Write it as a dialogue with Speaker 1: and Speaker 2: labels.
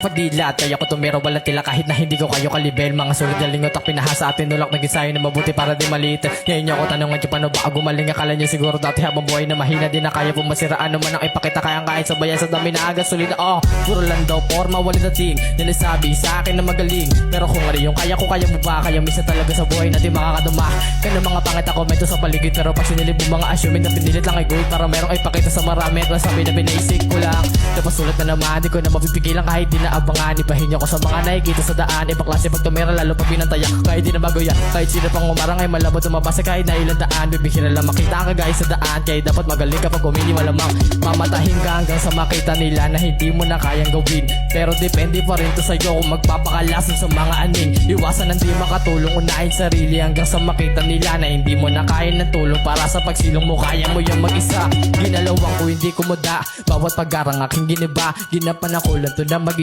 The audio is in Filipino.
Speaker 1: Pagdilat, kaya ko tumira walang tila kahit na hindi ko kayo kalibel. Mga sulit na lingot at pinahasa at tinulak na gisayo na mabuti para di maliit. Ngayon niyo ako tanongan niyo paano ba gumaling akala niyo siguro dati habang buhay na mahina din na kaya po masira Ano man ang ipakita kayang kahit sa bayan sa dami na aga sulit. Na oh Puro lang daw forma wala dating Nilisabi sa akin na magaling. Pero kung ano yung kaya ko kaya mo ba? Kaya misa talaga sa buhay natin makakaduma Kaya mga pangit ako medyo sa paligid. Pero pag sinilib mo mga assuming na pinilit lang ay good Para merong ipakita sa marami. At sabi na basic ko lang. Tapos sulat na naman Di ko na mapipigilan kahit di na abangan Ibahin ako sa mga nakikita sa daan. Ibang klase pag tumira lalo pag binantaya Kahit di na bago yan Kahit sino pang umarang ay malabot Tumabasa kahit na ilang daan. Bibihira lang makita ang kagaya sa daan. Kaya dapat magaling kapag umili malamang Mamatahin ka hanggang sa makita nila Na hindi mo na kayang gawin. Pero depende pa rin to sa'yo Kung magpapakalasan sa mga aning Iwasan ang di makatulong Unahin sarili hanggang sa makita nila Na hindi mo na kaya ng tulong. Para sa pagsilong mo kaya mo yung mag-isa. Ginalawan ko hindi kumuda Bawat paggarang aking giniba. Ginapan to na mag